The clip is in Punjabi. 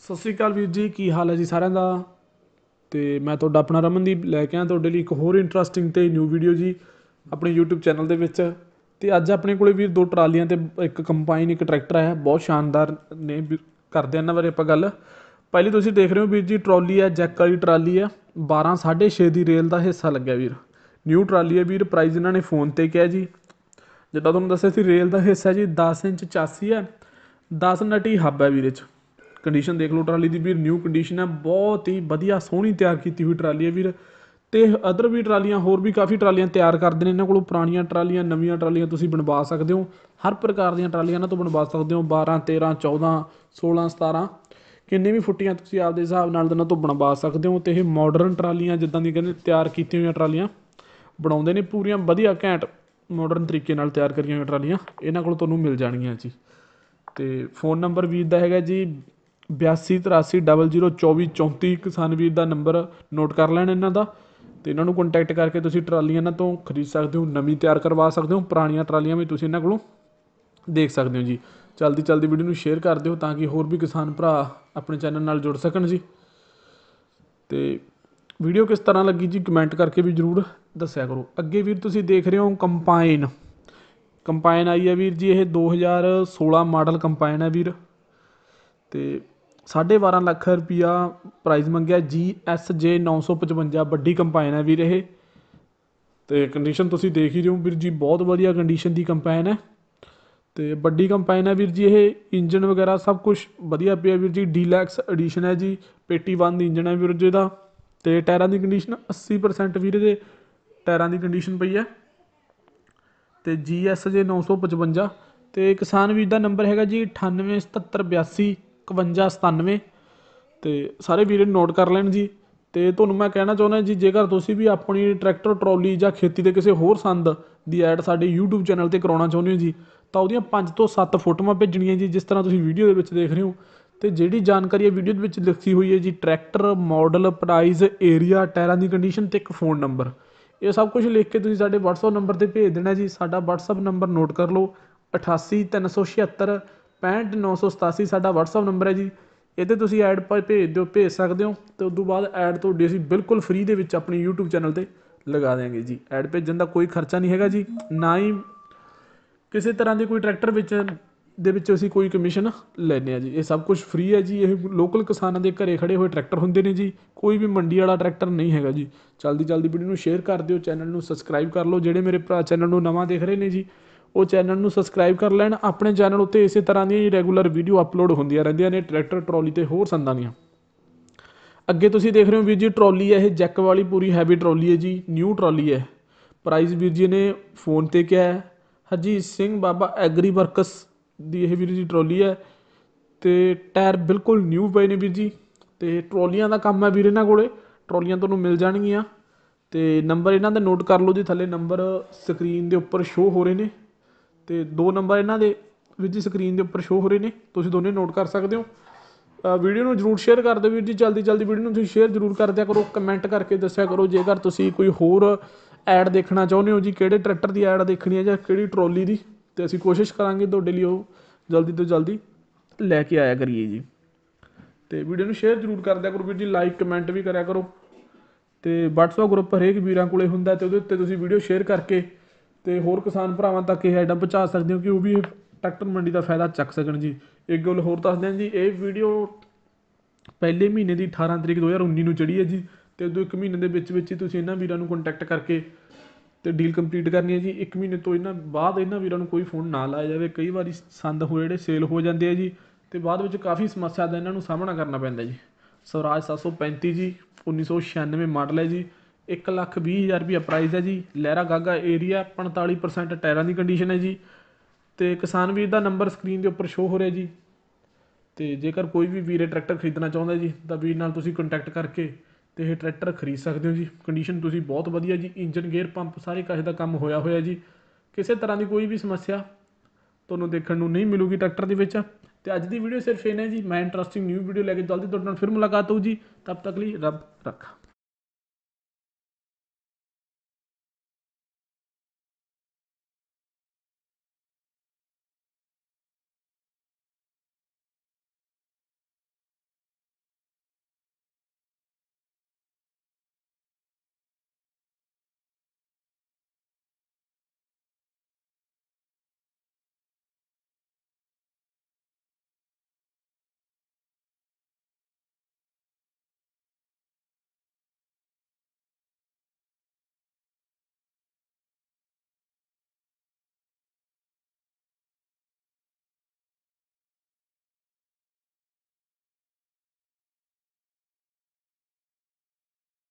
ਸਤਿ ਸ੍ਰੀ ਅਕਾਲ ਵੀਰ ਜੀ, ਕੀ ਹਾਲ ਹੈ ਜੀ ਸਾਰਿਆਂ ਦਾ? ਤੇ ਮੈਂ ਤੁਹਾਡਾ ਆਪਣਾ ਰਮਨਦੀਪ ਲੈ ਕੇ ਆਇਆ ਤੁਹਾਡੇ ਲਈ ਇੱਕ ਹੋਰ ਇੰਟਰਸਟਿੰਗ ਤੇ ਨਿਊ ਵੀਡੀਓ ਜੀ ਆਪਣੇ YouTube ਚੈਨਲ ਦੇ ਵਿੱਚ। ਤੇ ਅੱਜ ਆਪਣੇ ਕੋਲੇ ਵੀਰ ਦੋ ਟਰਾਲੀਆਂ ਤੇ ਇੱਕ ਕੰਪਾਈਨ ਇੱਕ ਟਰੈਕਟਰ ਹੈ ਬਹੁਤ ਸ਼ਾਨਦਾਰ ਨੇ ਕਰਦੇ ਇਹਨਾਂ ਬਾਰੇ ਆਪਾਂ ਗੱਲ। ਪਹਿਲੀ ਤੁਸੀਂ ਦੇਖ ਰਹੇ ਹੋ ਵੀਰ ਜੀ ਟਰਾਲੀ ਹੈ ਜੈਕ ਵਾਲੀ ਟਰਾਲੀ ਹੈ। 12 6.5 ਦੀ ਰੇਲ ਦਾ ਹਿੱਸਾ ਲੱਗਿਆ ਵੀਰ। ਨਿਊ ਟਰਾਲੀ ਹੈ ਵੀਰ ਪ੍ਰਾਈਜ਼ ਇਹਨਾਂ ਨੇ ਫੋਨ ਤੇ ਕਿਹਾ ਜੀ। ਜਿੱਦਾਂ ਤੁਹਾਨੂੰ ਦੱਸਿਆ ਸੀ ਰੇਲ ਦਾ ਹਿੱਸਾ ਜੀ 10 ਇੰਚ ਚਾਸੀ ਹੈ 10 ਨਟੀ ਹੱਬ ਹੈ ਵੀਰੇ 'ਚ। ਕੰਡੀਸ਼ਨ ਦੇਖ ਲਓ, ਟਰਾਲੀ ਦੀ ਵੀਰ ਨਿਊ ਕੰਡੀਸ਼ਨ ਹੈ ਬਹੁਤ ਹੀ ਵਧੀਆ, ਸੋਹਣੀ ਤਿਆਰ ਕੀਤੀ ਹੋਈ ਟਰਾਲੀ ਹੈ ਵੀਰ। ਤੇ ਅਦਰ ਵੀ ਟਰਾਲੀਆਂ, ਹੋਰ ਵੀ ਕਾਫੀ ਟਰਾਲੀਆਂ ਤਿਆਰ ਕਰਦੇ ਨੇ, ਇਹਨਾਂ ਕੋਲੋਂ ਪੁਰਾਣੀਆਂ ਟਰਾਲੀਆਂ, ਨਵੀਆਂ ਟਰਾਲੀਆਂ ਤੁਸੀਂ ਬਣਵਾ ਸਕਦੇ ਹੋ। ਹਰ ਪ੍ਰਕਾਰ ਦੀਆਂ ਟਰਾਲੀਆਂ ਇਹਨਾਂ ਤੋਂ ਬਣਵਾ ਸਕਦੇ ਹੋ 12 13 14 16 17 ਕਿੰਨੇ ਵੀ ਫੁੱਟੀਆਂ ਤੁਸੀਂ ਆਪਦੇ ਹਿਸਾਬ ਨਾਲ ਇਹਨਾਂ ਤੋਂ ਬਣਵਾ ਸਕਦੇ ਹੋ। ਤੇ ਇਹ ਮਾਡਰਨ ਟਰਾਲੀਆਂ, ਜਿੱਦਾਂ ਦੀ ਕਹਿੰਦੇ ਤਿਆਰ ਕੀਤੀਆਂ ਹੋਈਆਂ ਟਰਾਲੀਆਂ, ਬਣਾਉਂਦੇ ਨੇ ਪੂਰੀਆਂ ਵਧੀਆ ਘੈਂਟ। ਮਾਡਰਨ ਤਰੀਕੇ ਨਾਲ ਤਿਆਰ ਕਰੀਆਂ ਹੋਈਆਂ ਟਰਾਲੀਆਂ, ਇਹਨਾਂ ਕੋਲ ਤੁਹਾਨੂੰ ਮਿਲ ਜਾਣਗੀਆਂ ਜੀ। ਅਤੇ ਫੋਨ ਨੰਬਰ ਵੀਰ ਦਾ ਹੈਗਾ ਜੀ 8283002434 ਕਿਸਾਨ ਵੀਰ ਦਾ ਨੰਬਰ ਨੋਟ ਕਰ ਲੈਣ ਇਹਨਾਂ ਦਾ। ਅਤੇ ਇਹਨਾਂ ਨੂੰ ਕੰਟੈਕਟ ਕਰਕੇ ਤੁਸੀਂ ਟਰਾਲੀਆਂ ਇਹਨਾਂ ਤੋਂ ਖਰੀਦ ਸਕਦੇ ਹੋ, ਨਵੀਂ ਤਿਆਰ ਕਰਵਾ ਸਕਦੇ ਹੋ, ਪੁਰਾਣੀਆਂ ਟਰਾਲੀਆਂ ਵੀ ਤੁਸੀਂ ਇਹਨਾਂ ਕੋਲੋਂ ਦੇਖ ਸਕਦੇ ਹੋ ਜੀ। ਜਲਦੀ ਜਲਦੀ ਵੀਡੀਓ ਨੂੰ ਸ਼ੇਅਰ ਕਰ ਦਿਓ ਤਾਂ ਕਿ ਹੋਰ ਵੀ ਕਿਸਾਨ ਭਰਾ ਆਪਣੇ ਚੈਨਲ ਨਾਲ ਜੁੜ ਸਕਣ ਜੀ। ਅਤੇ ਵੀਡੀਓ ਕਿਸ ਤਰ੍ਹਾਂ ਲੱਗੀ ਜੀ ਕਮੈਂਟ ਕਰਕੇ ਵੀ ਜਰੂਰ ਦੱਸਿਆ ਕਰੋ। ਅੱਗੇ ਵੀਰ ਤੁਸੀਂ ਦੇਖ ਰਹੇ ਹੋ ਕੰਪਾਈਨ। ਕੰਪਾਈਨ ਆਈ ਹੈ ਵੀਰ ਜੀ, ਇਹ 2016 ਮਾਡਲ ਕੰਪਾਈਨ ਹੈ ਵੀਰ। ਤੇ 12.5 ਲੱਖ ਰੁਪਿਆ ਪ੍ਰਾਈਸ ਮੰਗਿਆ ਜੀ ਐਸ ਜੇ 955 ਵੱਡੀ ਕੰਪਾਈਨ ਹੈ ਵੀਰ ਇਹ। ਤੇ ਕੰਡੀਸ਼ਨ ਤੁਸੀਂ ਦੇਖ ਹੀ ਰਹੇ ਹੋ ਵੀਰ ਜੀ, ਬਹੁਤ ਵਧੀਆ ਕੰਡੀਸ਼ਨ ਦੀ ਕੰਪਾਈਨ ਹੈ। ਤੇ ਵੱਡੀ ਕੰਪਾਈਨ ਹੈ ਵੀਰ ਜੀ ਇਹ ਇੰਜਨ ਵਗੈਰਾ ਸਭ ਕੁਝ ਵਧੀਆ ਪਿਆ ਵੀਰ ਜੀ, ਡੀਲੈਕਸ ਐਡੀਸ਼ਨ ਹੈ ਜੀ, ਪੇਟੀ ਬੰਦ ਇੰਜਨ ਹੈ ਵੀਰ ਜੀ ਦਾ। ਅਤੇ ਟਾਇਰਾਂ ਦੀ ਕੰਡੀਸ਼ਨ 80% ਵੀਰੇ ਦੇ ਟਾਇਰਾਂ ਦੀ ਕੰਡੀਸ਼ਨ ਪਈ ਹੈ। ਅਤੇ ਜੀ ਐੱਸ ਜੇ ਨੌ ਸੌ ਪਚਵੰਜਾ ਅਤੇ ਕਿਸਾਨ ਵੀਰ ਦਾ ਨੰਬਰ ਹੈਗਾ ਜੀ ਅਠਾਨਵੇਂ ਸਤੱਤਰ ਬਿਆਸੀ ਇਕਵੰਜਾ ਸਤਾਨਵੇਂ। ਅਤੇ ਸਾਰੇ ਵੀਰ ਨੋਟ ਕਰ ਲੈਣ ਜੀ। ਅਤੇ ਤੁਹਾਨੂੰ ਮੈਂ ਕਹਿਣਾ ਚਾਹੁੰਦਾ ਜੀ, ਜੇਕਰ ਤੁਸੀਂ ਵੀ ਆਪਣੀ ਟਰੈਕਟਰ ਟਰਾਲੀ ਜਾਂ ਖੇਤੀ ਦੇ ਕਿਸੇ ਹੋਰ ਸੰਦ ਦੀ ਐਡ ਸਾਡੇ YouTube ਚੈਨਲ ਤੇ ਕਰਾਉਣਾ ਚਾਹੁੰਦੇ ਹੋ ਜੀ, ਤਾਂ ਉਹਦੀਆਂ 5 ਤੋਂ 7 ਫੋਟੋਆਂ ਭੇਜਣੀਆਂ ਜੀ, ਜਿਸ ਤਰ੍ਹਾਂ ਤੁਸੀਂ ਵੀਡੀਓ ਦੇ ਵਿੱਚ ਦੇਖ ਰਹੇ ਹੋ। ਤੇ ਜਿਹੜੀ ਜਾਣਕਾਰੀ ਹੈ ਵੀਡੀਓ ਦੇ ਵਿੱਚ ਲਿਖੀ ਹੋਈ ਹੈ ਜੀ ਟਰੈਕਟਰ ਮਾਡਲ ਪ੍ਰਾਈਸ ਏਰੀਆ ਟਾਇਰਾਂ ਦੀ ਕੰਡੀਸ਼ਨ ਤੇ ਇੱਕ ਫੋਨ ਨੰਬਰ ਇਹ ਸਭ ਕੁਝ ਲਿਖ ਕੇ ਤੁਸੀਂ ਸਾਡੇ WhatsApp ਨੰਬਰ ਤੇ ਭੇਜ ਦੇਣਾ ਜੀ। ਸਾਡਾ WhatsApp ਨੰਬਰ ਨੋਟ ਕਰ ਲਓ। 88376 65987 ਸਾਡਾ WhatsApp ਨੰਬਰ ਹੈ ਜੀ। ਇਹਦੇ ਤੁਸੀਂ ਐਡ ਭੇਜ ਦਿਓ, ਭੇਜ ਸਕਦੇ ਹੋ। ਤੇ ਉਸ ਤੋਂ ਬਾਅਦ ਐਡ ਤੁਹਾਡੀ ਅਸੀਂ ਬਿਲਕੁਲ ਫ੍ਰੀ ਦੇ ਵਿੱਚ ਆਪਣੀ YouTube ਚੈਨਲ ਤੇ ਲਗਾ ਦੇਵਾਂਗੇ ਜੀ। ਐਡ ਭੇਜਣ ਦਾ ਕੋਈ ਖਰਚਾ ਨਹੀਂ ਹੈਗਾ ਜੀ। ਨਾ ਹੀ ਕਿਸੇ ਤਰ੍ਹਾਂ ਦੀ ਕੋਈ ਟਰੈਕਟਰ ਵਿੱਚ ਦੇ ਵਿੱਚ ਅਸੀਂ ਕੋਈ ਕਮਿਸ਼ਨ ਲੈਂਦੇ ਹਾਂ ਜੀ। ਇਹ ਸਭ ਕੁਝ ਫ੍ਰੀ ਹੈ ਜੀ। ਇਹ ਲੋਕਲ ਕਿਸਾਨਾਂ ਦੇ ਘਰੇ ਖੜ੍ਹੇ ਹੋਏ ਟਰੈਕਟਰ ਹੁੰਦੇ ਨੇ ਜੀ। ਕੋਈ ਵੀ ਮੰਡੀ ਵਾਲਾ ਟਰੈਕਟਰ ਨਹੀਂ ਹੈਗਾ ਜੀ। ਜਲਦੀ ਜਲਦੀ ਵੀਡੀਓ ਨੂੰ ਸ਼ੇਅਰ ਕਰ ਦਿਓ ਚੈਨਲ ਨੂੰ ਸਬਸਕ੍ਰਾਈਬ ਕਰ ਲਓ। ਜਿਹੜੇ ਮੇਰੇ ਭਰਾ ਚੈਨਲ ਨੂੰ ਨਵਾਂ ਦੇਖ ਰਹੇ ਨੇ ਜੀ, ਉਹ ਚੈਨਲ ਨੂੰ ਸਬਸਕ੍ਰਾਈਬ ਕਰ ਲੈਣ। ਆਪਣੇ ਚੈਨਲ ਉੱਤੇ ਇਸੇ ਤਰ੍ਹਾਂ ਦੀਆਂ ਰੈਗੂਲਰ ਵੀਡੀਓ ਅਪਲੋਡ ਹੁੰਦੀਆਂ ਰਹਿੰਦੀਆਂ ਨੇ ਟਰੈਕਟਰ ਟਰਾਲੀ ਤੇ ਹੋਰ ਸੰਦਾਂ ਦੀਆਂ। ਅੱਗੇ ਤੁਸੀਂ ਦੇਖ ਰਹੇ ਹੋ ਵੀਰ ਜੀ ਟਰਾਲੀ ਹੈ ਇਹ। ਜੈਕ ਵਾਲੀ ਪੂਰੀ ਹੈਵੀ ਟਰਾਲੀ ਹੈ ਜੀ। ਨਿਊ ਟਰਾਲੀ ਹੈ। ਪ੍ਰਾਈਸ ਵੀਰ ਜੀ ਨੇ ਫੋਨ ਤੇ ਕਿਹਾ ਹੈ। ਹਰਜੀਤ ਸਿੰਘ ਬਾਬਾ ਐਗਰੀ ਵਰਕਸ ਦੀ ਇਹ ਵੀਰ ਜੀ ਟਰਾਲੀ ਹੈ ਤੇ ਟਾਇਰ ਬਿਲਕੁਲ ਨਿਊ ਪਏ ਨੇ ਵੀਰ ਜੀ ਤੇ ਟਰਾਲੀਆਂ ਦਾ ਕੰਮ ਹੈ ਵੀਰ ਇਹਨਾਂ ਕੋਲੇ। ਟਰਾਲੀਆਂ ਤੁਹਾਨੂੰ ਮਿਲ ਜਾਣਗੀਆਂ। ਤੇ ਨੰਬਰ ਇਹਨਾਂ ਦਾ ਨੋਟ ਕਰ ਲਓ ਜੀ ਥੱਲੇ। ਨੰਬਰ ਸਕਰੀਨ ਦੇ ਉੱਪਰ ਸ਼ੋ ਹੋ ਰਹੇ ਨੇ। ਤੇ ਦੋ ਨੰਬਰ ਇਹਨਾਂ ਦੇ ਵੀਰ ਜੀ ਸਕਰੀਨ ਦੇ ਉੱਪਰ ਸ਼ੋ ਹੋ ਰਹੇ ਨੇ। ਤੁਸੀਂ ਦੋਨੇ ਨੋਟ ਕਰ ਸਕਦੇ ਹੋ। ਵੀਡੀਓ ਨੂੰ ਜਰੂਰ ਸ਼ੇਅਰ ਕਰ ਦਿਓ ਵੀਰ ਜੀ। ਜਲਦੀ ਜਲਦੀ ਵੀਡੀਓ ਨੂੰ ਤੁਸੀਂ ਸ਼ੇਅਰ ਜਰੂਰ ਕਰ ਦਿਆ ਕਰੋ। ਕਮੈਂਟ ਕਰਕੇ ਦੱਸਿਆ ਕਰੋ। ਜੇਕਰ ਤੁਸੀਂ ਕੋਈ ਹੋਰ ਐਡ ਦੇਖਣਾ ਚਾਹੁੰਦੇ ਹੋ ਜੀ, ਕਿਹੜੇ ਟਰੈਕਟਰ ਦੀ ਐਡ ਦੇਖਣੀ ਹੈ ਜਾਂ ਕਿਹੜੀ ਟਰੋਲੀ ਦੀ। ਅਤੇ ਅਸੀਂ ਕੋਸ਼ਿਸ਼ ਕਰਾਂਗੇ ਤੁਹਾਡੇ ਲਈ ਉਹ ਜਲਦੀ ਤੋਂ ਜਲਦੀ ਲੈ ਕੇ ਆਇਆ ਕਰੀਏ ਜੀ। ਅਤੇ ਵੀਡੀਓ ਨੂੰ ਸ਼ੇਅਰ ਜਰੂਰ ਕਰ ਦਿਆ ਕਰੋ ਵੀਰ ਜੀ ਲਾਈਕ ਕਮੈਂਟ ਵੀ ਕਰਿਆ ਕਰੋ। ਅਤੇ WhatsApp ਗਰੁੱਪ ਹਰੇਕ ਵੀਰਾਂ ਕੋਲੇ ਹੁੰਦਾ ਤੇ ਉਹਦੇ ਉੱਤੇ ਤੁਸੀਂ ਵੀਡੀਓ ਸ਼ੇਅਰ ਕਰਕੇ ਤੇ ਹੋਰ ਕਿਸਾਨ ਭਰਾਵਾਂ ਤੱਕ ਇਹ ਐਡਾਂ ਪਹੁੰਚਾ ਸਕਦੇ ਹੋ ਕਿ ਉਹ ਵੀ ਟਰੈਕਟਰ ਮੰਡੀ ਦਾ ਫਾਇਦਾ ਚੱਕ ਸਕਣ ਜੀ। ਇੱਕ ਗੱਲ ਹੋਰ ਦੱਸ ਦਿਆਂ ਜੀ, ਇਹ ਵੀਡੀਓ ਪਹਿਲੇ ਮਹੀਨੇ ਦੀ 18 ਤਰੀਕ 2019 ਨੂੰ ਚੜੀ ਹੈ ਜੀ ਤੇ ਉਦੋਂ ਇੱਕ ਮਹੀਨੇ ਦੇ ਵਿੱਚ ਵਿੱਚ ਹੀ ਤੁਸੀਂ ਇਹਨਾਂ ਵੀਰਾਂ ਨੂੰ ਕੰਟੈਕਟ ਕਰਕੇ ਅਤੇ ਡੀਲ ਕੰਪਲੀਟ ਕਰਨੀ ਹੈ ਜੀ। ਇੱਕ ਮਹੀਨੇ ਤੋਂ ਇਹਨਾਂ, ਬਾਅਦ ਇਹਨਾਂ ਵੀਰਾਂ ਨੂੰ ਕੋਈ ਫੋਨ ਨਾ ਲਾਇਆ ਜਾਵੇ। ਕਈ ਵਾਰੀ ਸੰਦ ਹੋ ਜਿਹੜੇ ਸੇਲ ਹੋ ਜਾਂਦੇ ਆ ਜੀ ਅਤੇ ਬਾਅਦ ਵਿੱਚ ਕਾਫੀ ਸਮੱਸਿਆ ਦਾ ਇਹਨਾਂ ਨੂੰ ਸਾਹਮਣਾ ਕਰਨਾ ਪੈਂਦਾ ਜੀ। ਸਵਰਾਜ 735 ਜੀ 1996 ਮਾਡਲ ਹੈ ਜੀ। ਇੱਕ ਲੱਖ ਵੀਹ ਹਜ਼ਾਰ ਰੁਪਈਆ ਪ੍ਰਾਈਜ਼ ਹੈ ਜੀ। ਲਹਿਰਾ ਗਾਗਾ ਏਰੀਆ 45% ਟਾਇਰਾਂ ਦੀ ਕੰਡੀਸ਼ਨ ਹੈ ਜੀ। ਅਤੇ ਕਿਸਾਨ ਵੀਰ ਦਾ ਨੰਬਰ ਸਕਰੀਨ ਦੇ ਉੱਪਰ ਸ਼ੋ ਹੋ ਰਿਹਾ ਜੀ। ਅਤੇ ਜੇਕਰ ਕੋਈ ਵੀ ਵੀਰੇ ਟਰੈਕਟਰ ਖਰੀਦਣਾ ਚਾਹੁੰਦਾ ਜੀ, ਤਾਂ ਵੀਰ ਨਾਲ ਤੁਸੀਂ ਕੰਟੈਕਟ ਕਰਕੇ ਅਤੇ ਇਹ ਟਰੈਕਟਰ ਖਰੀਦ ਸਕਦੇ ਹੋ ਜੀ। ਕੰਡੀਸ਼ਨ ਤੁਸੀਂ ਬਹੁਤ ਵਧੀਆ ਜੀ। ਇੰਜਨ ਗੇਅਰ ਪੰਪ ਸਾਰੇ ਕਾਹੇ ਦਾ ਕੰਮ ਹੋਇਆ ਹੋਇਆ ਜੀ। ਕਿਸੇ ਤਰ੍ਹਾਂ ਦੀ ਕੋਈ ਵੀ ਸਮੱਸਿਆ ਤੁਹਾਨੂੰ ਦੇਖਣ ਨੂੰ ਨਹੀਂ ਮਿਲੂਗੀ ਟਰੈਕਟਰ ਦੇ ਵਿੱਚ। ਅਤੇ ਅੱਜ ਦੀ ਵੀਡੀਓ ਸਿਰਫ ਇਹ ਨੇ ਜੀ। ਮੈਂ ਇੰਟਰਸਟਿੰਗ ਨਿਊ ਵੀਡੀਓ ਲੈ ਕੇ ਜਲਦੀ ਤੁਹਾਡੇ ਨਾਲ ਫਿਰ ਮੁਲਾਕਾਤ ਹੋਊ ਜੀ। ਤਬ ਤੱਕ ਲਈ ਰੱਬ ਰੱਖਾ।